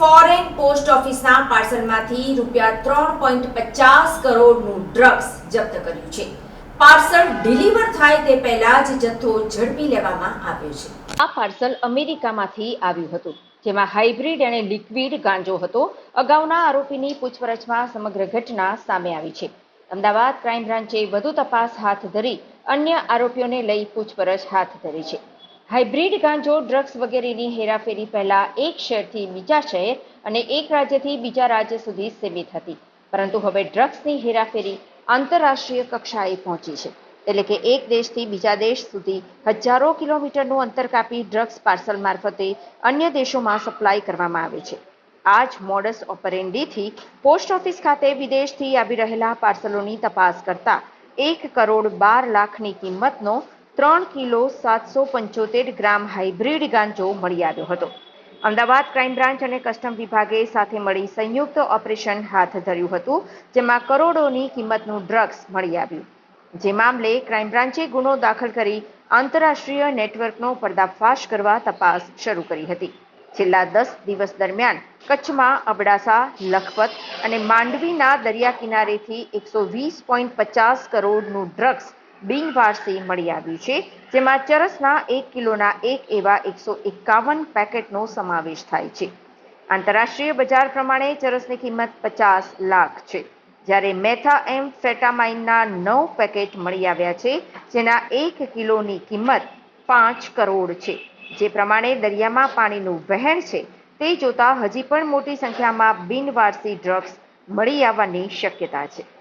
Foreign post ઓફિસના પાર્સલમાંથી રૂપિયા ત્રણ પોઈન્ટ પચાસ કરોડનું ડ્રગ્સ જપ્ત કર્યું છે. પાર્સલ ડિલિવર થાય તે પહેલા જ જથ્થો ઝડપી લેવામાં આવ્યો છે. આ પાર્સલ અમેરિકામાંથી આવ્યું હતું, જેમાં હાઇબ્રિડ અને લિક્વિડ ગાંજો હતો. અગાઉના આરોપીની પૂછપરછમાં સમગ્ર ઘટના સામે આવી છે. અમદાવાદ ક્રાઇમ બ્રાન્ચે વધુ તપાસ હાથ ધરી અન્ય આરોપીઓને લઈ પૂછપરછ હાથ ધરી છે. હાઇબ્રિડ ગાંજો, ડ્રગ્સ વગેરેની હેરાફેરી પહેલા એક શહેરથી બીજા શહેર અને એક રાજ્યથી બીજા રાજ્ય સુધી સીમિત હતી. પરંતુ હવે ડ્રગ્સની હેરાફેરી આંતરરાષ્ટ્રીય કક્ષાએ પહોંચી છે. એટલે કે એક દેશથી બીજા દેશ સુધી હજારો કિલોમીટરનું અંતર કાપી ડ્રગ્સ પાર્સલ મારફતે અન્ય દેશોમાં સપ્લાય કરવામાં આવે છે. આ જ મોડસ ઓપરેન્ડીથી પોસ્ટ ઓફિસ ખાતે વિદેશથી આવી રહેલા પાર્સલોની તપાસ કરતા એક કરોડ બાર લાખની કિંમતનો ત્રણ કિલો સાતસો પંચોતેર ગ્રામ હાઇબ્રિડ ગાંજો મળી આવ્યો હતો. અમદાવાદ ક્રાઇમ બ્રાન્ચ અને કસ્ટમ વિભાગે સાથે મળી સંયુક્ત ઓપરેશન હાથ ધર્યું હતું, જેમાં કરોડોની કિંમતનું ડ્રગ્સ મળી આવ્યું. જે મામલે ક્રાઇમ બ્રાન્ચે ગુનો દાખલ કરી આંતરરાષ્ટ્રીય નેટવર્કનો પર્દાફાશ કરવા તપાસ શરૂ કરી હતી. છેલ્લા દસ દિવસ દરમિયાન કચ્છમાં અબડાસા, લખપત અને માંડવીના દરિયા કિનારેથી એકસો વીસ પોઈન્ટ પચાસ કરોડનું ડ્રગ્સ બિનવારસી મળી આવ્યું છે, જેમાં ચરસના એક કિલોના એક એવા એકસો એકાવન પેકેટનો સમાવેશ થાય છે. આંતરરાષ્ટ્રીય બજાર પ્રમાણે ચરસની કિંમત પચાસ લાખ છે. જ્યારે મેથા એમ ફેટામાઇનના નવ પેકેટ મળી આવ્યા છે, જેના એક કિલોની કિંમત પાંચ કરોડ છે. જે પ્રમાણે દરિયામાં પાણીનું વહેણ છે, તે જોતાં હજી પણ મોટી સંખ્યામાં બિનવારસી ડ્રગ્સ મળી આવવાની શક્યતા છે.